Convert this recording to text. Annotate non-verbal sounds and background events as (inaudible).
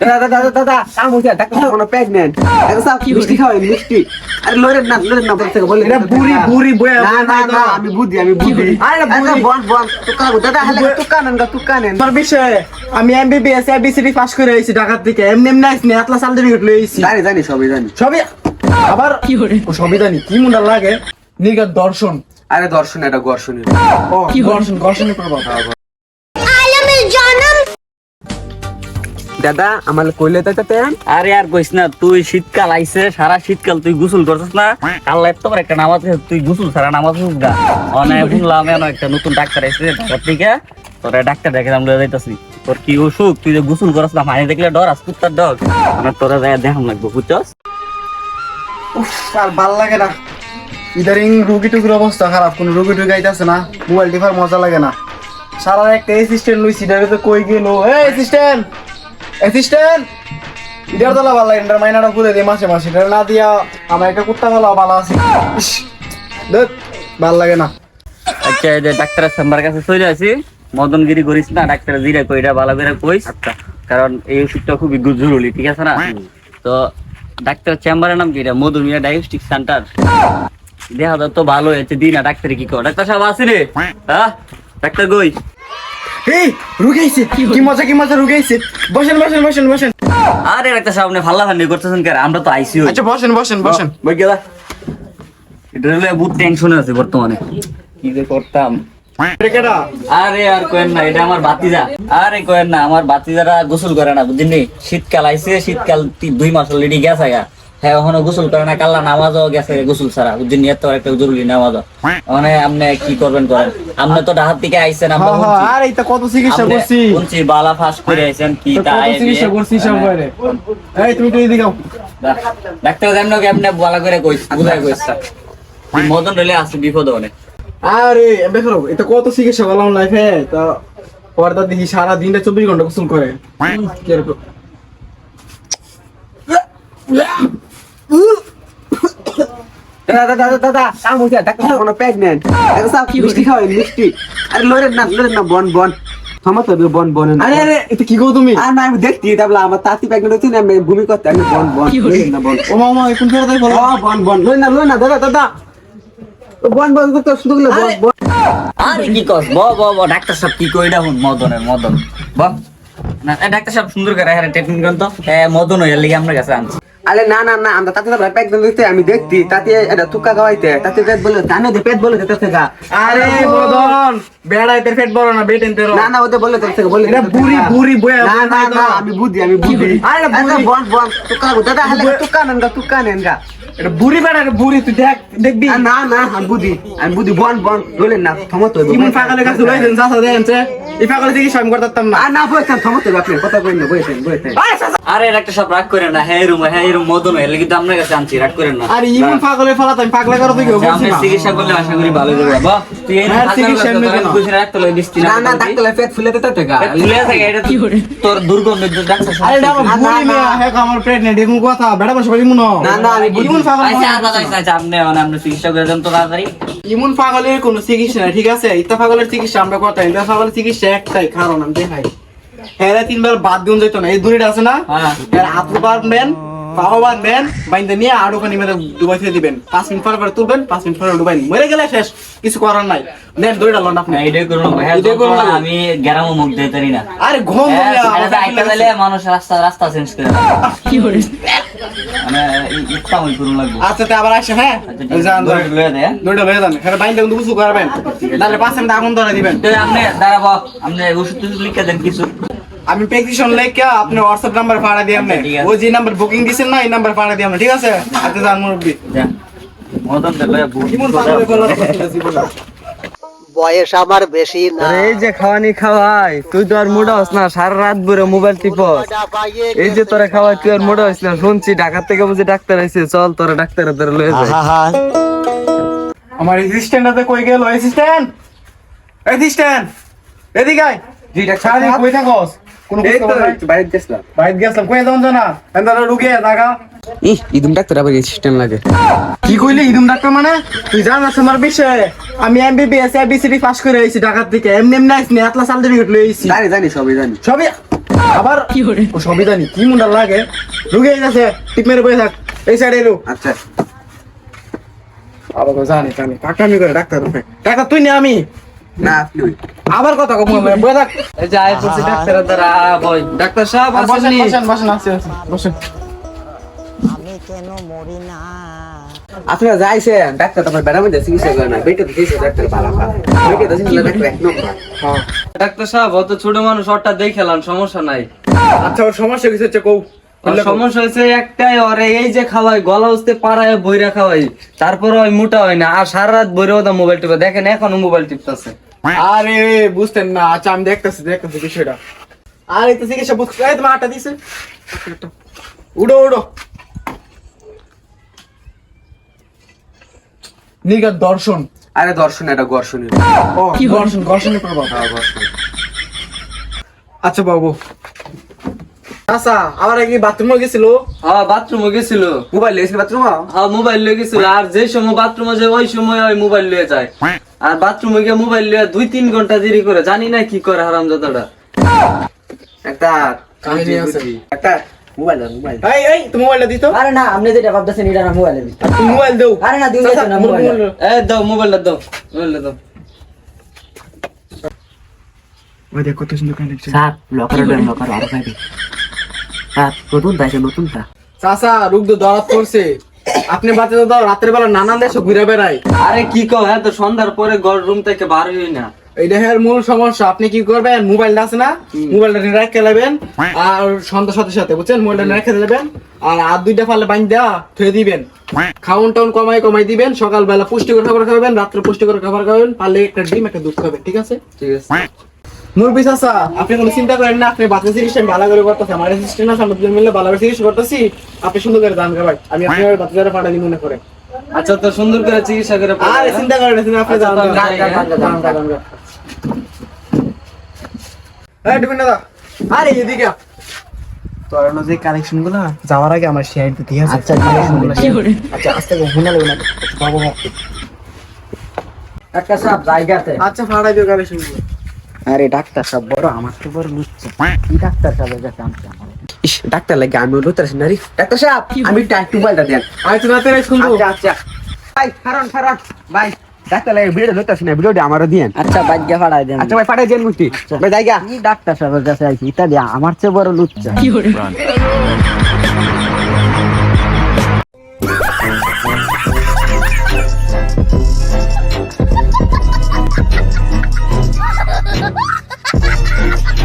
দাদা দাদা দাদা কাম হইছে ডাক্তার কোনো প্রেগন্যান্ট এটা সব মিষ্টি খাওয়াই মিষ্টি। আরে লরে না লরে না বলতে বলে এটা বুড়ি বুড়ি বয়া না না না আমি বুদ্ধি আমি বুদ্ধি। আরে বুড়ি। বন বন তুকা দাদা হালে তুকা নেন গা তুকা নেন তোর বিষয়ে আমি এমবিবিএস এবিসিডি পাস করে আইছি ঢাকার থেকে এমনি এমনি আইছি সার্টিফিকেট লই আইছি। জানি জানি সবই জানি। সবই আবার ও সবই জানি। কি মুন্ডা লাগে? নির্গত দর্শন। আরে দর্শন এটা দর্শনী ও দর্শন দর্শনের প্রভাব। দাদা আমার কইলে তো তেন আরে আর কইস না তুই শীতকাল আইছে সারা শীতকাল তুই গোসল করছিস না? আল্লাহ এত বড় একটা নামাজ আছে, তুই গোসল সারা নামাজ গা। অনেক শুনলাম একটা নতুন ডাক্তার আইছে ঢাকার থেকে তোরা ডাক্তার দেখে আমরা যাইতাছি। তোর কি অসুখ? তুই যে গোসল করছ না মানি দেখলে ডর আস কুত্তার ডর। মানে তোরা যায় দেখাম লাগবো বুঝছস? উফ আর ভালো লাগে না। ইদারিং রুগী টুকুর অবস্থা খারাপ কোন রুগী টুকি আইতাছে না মোবাইল টিপার মজা লাগে না। সারা একটা অ্যাসিস্ট্যান্ট লইছি এটা তো কই গেল? এই অ্যাসিস্ট্যান্ট অ্যাসিস্ট্যান্ট ভালো লাগে এটা মাইনাটা খুলে মাসে মাসে এটা না দিয়া আমার একটা কুত্তা ভালো ভালো আছে। দেখ ভালো লাগে না। আচ্ছা এই যে ডাক্তারের চেম্বার কাছে চলে আসি। মদনগিরি করিস না ডাক্তার জিরে কইরা ভালো করে কইস। কারণ এই ওষুধটা খুবই জরুরি ঠিক আছে না? তো ডাক্তার চেম্বারের নাম কি এটা? মধুমিয়া ডায়াগনস্টিক সেন্টার দেখা তো ভালো হয়েছে দিন না ডাক্তার কি কর ডাক্তার সাহেব আসি রে হ্যাঁ ডাক্তার কই? এই রুগী কি মজা কি মজা রুগী বসেন বসেন বসেন বসেন। আরে ডাক্তার সাহেব আপনি ভাল্লা ফান্ডি করতেছেন কেন? আমরা তো আইসিও আচ্ছা বসেন বসেন বসেন। বই গেলা। এটা হলে বহুত টেনশনে আছে বর্তমানে। কি যে করতাম। আরে আর কোয়েন না এটা আমার বাতিজা আরে কোয়েন না আমার বাতিজারা গোসল করে না বুঝলি শীতকাল আইছে শীতকাল দুই মাস অলরেডি গেছে গা। হ্যাঁ এখনও গোসল করে না কাল্লা নামাজও গেছে গোসল ছাড়া। এত একটা জরুরি নামাজ মানে আপনি কি করবেন করেন? আপনি তো ডাহাত থেকে আইছেন আমরা হ্যাঁ হ্যাঁ আর এইটা কত চিকিৎসা করছি? শুনছি বালা ফাঁস করে আইছেন কি তাই চিকিৎসা করছি সব বাইরে? এই তুমি তো এদিকে ডাক্তার জানো কি আপনি বালা করে কইস বুঝাই কইস মদন রইলে আছে বিপদ অনেক। আরে দেখো এটা কত চিকিৎসা করলাম লাইফে তা পর্দা দেখি সারা দিনটা চব্বিশ ঘণ্টা গোসল করে। কীরকম দাদা দাদা দাদা কাম হইছে ডাক্তার কোনো প্রেগন্যান্ট এটা সব মিষ্টি খাওয়াই মিষ্টি। আরে লরে না লরে না বন বন। থামা তো বন বন। আরে আরে এটা কি গো তুমি? আর না আমি দেখছি তাবলা আমার তাঁতি প্রেগন্যান্ট হচ্ছে না আমি ভূমি করতে আমি বন বন লরে না বন। ও মামা এখন ফেরত তাই বলো? ও বন বন লই না লই না দাদা দাদা। ও বন বন তো শুধু বন বন। আরে কি কস? ব ব ব ডাক্তার সাহেব কি কই হুন মদনের মদন। ব। না ডাক্তার সাহেব সুন্দর করে হ্যাঁ ট্রিটমেন্ট করেন তো। মদন হইয়ার লিগে আমরা কাছে আনছি। আরে না না না আমরা তাতে তাবলা প্রেগন্যান্ট হইতে আমি দেখছি তাতে এটা তুকা গাওয়াইতে তাতে পেট বলে জানো যে পেট বলে যেতে থেকে আরে মদন বেড়াই তোর পেট বড় না বেট এনতে না না ওদের বলে থেকে বলে এটা বুড়ি বুড়ি বয়া না না না আমি বুদ্ধি আমি বুদ্ধি আরে বুড়ি। বন বন তুকা দাদা হালে তুকা নেন গা তুকা নেন গা। এটা বুড়ি বেড়া এটা বুড়ি তুই দেখ দেখবি? না না আমি বুদ্ধি আমি বুদ্ধি বন বন বলেন না থমতো ইমন ফাগালে কাছে লইছেন চাচা দেখেন এই ফাগালে থেকে আমি করতাম না। আর না বলছেন থমতো আপনি কথা কইন না বলছেন বলছেন আরে ডাক্তার সাহেব রাগ করেন না। হ্যাঁ রুম হ্যাঁ রুম মদন হইয়ার লিগে তো আমরা কাছে আনছি রাগ করেন না। আরে ইমন পাগলা করো তুই যে আপনি চিকিৎসা করলে আশা করি ভালো যাবে বাবা তুই এই হ্যাঁ, চিকিৎসা রাখতে লই দিচ্ছি না না ডাক্তার পেট ফুলে দিতে থেকে ফুলে থাকে এটা তো- তোর দুর্গন্ধ ডাক্তার আরে এটা আমার না, বুড়ি মেয়ে হ্যাঁ আমার কথা বেড়া বসে মুনো না, না, আমি ইমন ফাগল আচ্ছা আচ্ছা আচ্ছা আচ্ছা আপনি আপনি চিকিৎসা করে দেন তো তাড়াতাড়ি। ইমন ফাগলের কোনো চিকিৎসা নাই ঠিক আছে? ইতা ফাগলের চিকিৎসা আমরা কথা ইতা ফাগলের চিকিৎসা একটাই কারণ আমি দেখাই। হ্যাঁ তিনবার বাদ দিন যাইতো না। এই দূরে আছে না? হ্যাঁ। এর হাত বাঁধবেন পাও বাঁধবেন বাইন্দে নিয়ে আর ওখানে মেরে ডুবাই ফেলে দিবেন। পাঁচ মিনিট পরে পরে তুলবেন পাঁচ মিনিট পরে ডুবাই মরে গেলে শেষ কিছু করার নাই। নেন আপনি। এইটাই করুন। ভাই এটাই করুন না। আমি গ্রামও মুখ দিতে পারি না। আরে ঘুম হ্যাঁ, মানুষ রাস্তা রাস্তা চেঞ্জ করে দেয়। মানে ইচ্ছা মই করুন লাগবো। আচ্ছা তে আবার আসে হ্যাঁ? আচ্ছা, লয়ে হ্যাঁ? লয়ে যান হ্যাঁ বাইন্দে কিন্তু কিছু করবেন। নাহলে পাঁচ মিনিট আগুন ধরে দিবেন। তো আপনি দাঁড়াবো আপনি ওষুধ টষুধ লিখে দেন কিছু। আমি প্রেসক্রিপশন লেখে আপনি হোয়াটসঅ্যাপ নাম্বার পাঠা দিই আপনি আচ্ছা, ওই যে নাম্বার বুকিং দিছেন না এই নাম্বার পাঠা দিই আপনি ঠিক আছে? আচ্ছা যান মুরব্বি। যা মদন ইমন (laughs) ফাগলে বলার কথা ছিল না বয়স আমার বেশি না। এই যে খাওয়ানি খাওয়াই তুই তো আর মোটা হস না সারা রাত ভরে মোবাইল টিপস। এই যে তোরা খাওয়াই তুই আর মোটা হস না শুনছি ঢাকা থেকে বুঝি ডাক্তার আইছে চল তোরা ডাক্তারের ধরে লয়ে যাই। আমার অ্যাসিস্ট্যান্ট আছে কই গেল? অ্যাসিস্ট্যান্ট অ্যাসিস্ট্যান্ট এদিকে আয়। জি সারাদিন কই থাকস? কোন তো বাইরে গেছিলাম। বাইরে গেছিলাম কই যাও না এন্দারা ঢুকে জায়গা ইদুম ডাক্তার আবার অ্যাসিস্ট্যান্ট লাগে। কি কইলি ইদুম ডাক্তার মানে? তুই জানাস আমার বিষয়ে। আমি এমবিবিএস এবিসিডি পাস করে আইছি ঢাকা থেকে এমনি এমনি আইছি এতলা সার্টিফিকেট লই আইছি। জানি জানি সবই জানি। সবই? আবার? ও সবই জানি। কি মুন্ডা লাগে? রুগী আছে টিপ মেরে বসে থাক। এই সাইডে এলো। আচ্ছা। আবার তো জানি জানি। কাকামি করে ডাক্তার তুই নে আমি। না আপনি আবার কথা কম থাক। এই যে আয় পড়ছি ডাক্তারের দ্বারা বই ডাক্তার সাহেব বসেন আসেননি? বসেন বসেন। বসেন আপনারা যাইছেন ডাক্তার তোমার বেড়া মধ্যে চিকিৎসা করে না বেটে দিয়েছে ডাক্তার ভালো বেটে দিয়েছে ডাক্তার এক নম্বর। হ্যাঁ। ডাক্তার সাহেব অত ছোট মানুষ ওরটা দেখেলাম সমস্যা নাই। আচ্ছা ওর সমস্যা কিছু হচ্ছে কৌ সমস্যা হয়েছে একটাই ওরে এই যে খাওয়াই গলা উঠতে পাড়ায় বইরা খাওয়াই তারপরে ওই মোটা হয় না আর সারা রাত বইরে ওদা মোবাইল টিপে দেখেন এখনও মোবাইল টিপতেছে। আরে বুঝতেন না আচ্ছা আমি দেখতেছি দেখতেছি বিষয়টা। আরে তো চিকিৎসা বুঝতে তোমার আটা দিছে। উড়ো উড়ো নির্গত দর্শন। আরে দর্শন এটা গর্ষণের ও দর্শনের প্রভাব। আচ্ছা বাবু। আচ্ছা আবার কি বাথরুমে গেছিল? হ্যাঁ বাথরুমে গেছিল। মোবাইল লেগেছিল বাথরুম? হ্যাঁ মোবাইল লয়ে গেছিল। আর যে সময় বাথরুমে যায় ওই সময় ওই মোবাইল লিয়ে যায়। আর বাথরুমে গিয়ে মোবাইল লিয়ে দুই তিন ঘণ্টা দেরি করে। জানি না কি করে হারামজাদাটা একটা কাহিনী আছে। একটা মোবাইল মোবাইল এই এই তুমি মোবাইলটা দিত আরে না আপনি যেটা ভাবতেছেন এটা না মোবাইলে তুমি মোবাইল দাও। আরে না দিন না মোবাইল মোবাইল এ দাও মোবাইলটা দাও মোবাইলটা দাও। ওই দেখ কত সুন্দর কানেকশন স্যার লকার দেন লকার আর ভাই স্যার নতুন দাইছে নতুন তা চাচা রোগ তো দরাত করছে। আপনি বাচ্চা তো রাতের বেলা নানান দেশে ঘুরে বেড়ায়। আরে কি কও হ্যাঁ তো সন্ধ্যার পরে ঘর রুম থেকে বার হই না। মূল সমস্যা আপনি কি করবেন? মোবাইলটা আছে না? মোবাইলটা রেখে নেবেন আর সন্ধ্যার সাথে সাথে বুঝছেন? মোবাইলটা রেখে দেবেন আর আর দুইটা বাইন দেওয়া থুয়ে দিবেন। খাউন টাউন কমাই কমাই দিবেন সকালবেলা পুষ্টিকর খাবার খাবেন রাত্রে পুষ্টিকর খাবার খাবেন পারলে একটা ডিম একটা দুধ খাবেন ঠিক আছে? ঠিক আছে। মুরবি চাচা আপনি কোনো চিন্তা করেন না আপনি বাচ্চা ভালো করে করতেছি আমার অ্যাসিস্ট্যান্ট আছে আমরা দুজন মিলে ভালো করে চিকিৎসা করতেছি আপনি সুন্দর করে দান ভাই আমি আপনার বাচ্চাদের পাঠানি মনে করে। আচ্ছা তো সুন্দর করে চিকিৎসা করে আর পাঠাই, হ্যাঁ? চিন্তা করেন আপনি আচ্ছা, দান তো আমি যাই, হ্যাঁ? দান দান দান এই ডিপেন্ড দাদা আরে এদিকে তোর যে কালেকশনগুলো যাওয়ার আগে আমার শেয়ার দিতে আছে? আচ্ছা আচ্ছা আস্তে করে লাগবে না। বাবু একটা সাহেব জায়গাতে। আচ্ছা ফাড়াই দিও কালেকশনগুলো। আরে ডাক্তার সাহেব বড় আমার তো বড় লুচ্ছে কি ডাক্তার সাহেবের কাছে আনছে আমার? ইস ডাক্তার লাগে আমি লুতার ডাক্তার সাহেব আমি একটু মোবাইলটা দেন। আচ্ছা রাতে রাত শুনব আচ্ছা আচ্ছা। ভাই কারণ কারণ ভাই। ডাক্তার লাগে ভিডিও লুতার সিনা ভিডিওটা আমারও দিয়েন। আচ্ছা বাজ্যা ফাড়াই দেন। আচ্ছা ভাই পাঠাই দেন মুক্তি। ভাই জায়গা। ডাক্তার সাহেবের কাছে আইছি? এটা আমার চেয়ে বড় লুচ্চা। ha (laughs) (laughs) ha!